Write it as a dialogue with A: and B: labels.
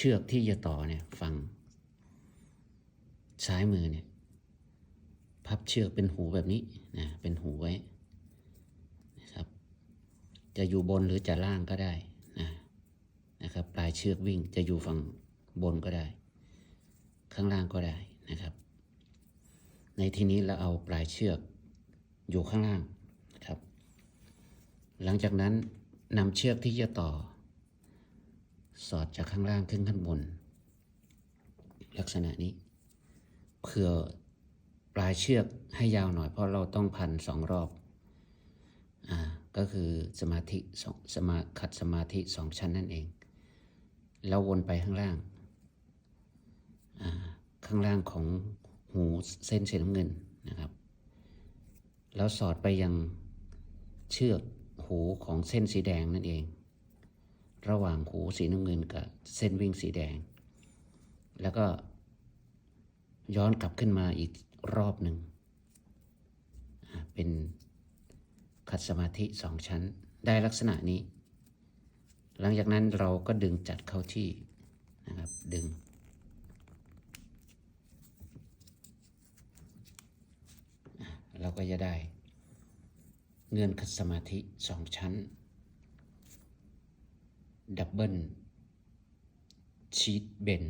A: เชือกที่จะต่อเนี่ยฝั่งซ้ายมือเนี่ย พับเชือกเป็นหูแบบนี้นะเป็นหูไว้นะครับ จะอยู่บนหรือจะล่างก็ได้นะนะครับ ปลายเชือกวิ่งจะอยู่ฝั่งบนก็ได้ ข้างล่างก็ได้นะครับ ในที่นี้เราเอาปลายเชือกอยู่ข้างล่างนะครับ หลังจากนั้นนำเชือกที่จะต่อ สอดจากข้างล่างขึ้นข้างบน ลักษณะนี้ เพื่อปลายเชือกให้ยาวหน่อยเพราะเราต้องพันสองรอบอ่าก็คือสมาธิสองสมาขัดสมาธิสองชั้นนั่นเอง แล้ววนไปข้างล่างอ่าข้างล่างของหูเส้นสีน้ำเงินนะครับ แล้วสอดไปยังเชือกหูของเส้นสีแดงนั่นเอง ระหว่างหูสีน้ำเงินกับเส้นวิ่งสีแดง แล้วก็ย้อนกลับขึ้นมาอีกรอบหนึ่ง เป็นขัดสมาธิสองชั้นได้ลักษณะนี้ หลังจากนั้นเราก็ดึงจัดเข้าที่นะครับดึง เราก็จะได้ เงื่อนขัดสมาธิสองชั้น ดับเบิลชีตเบน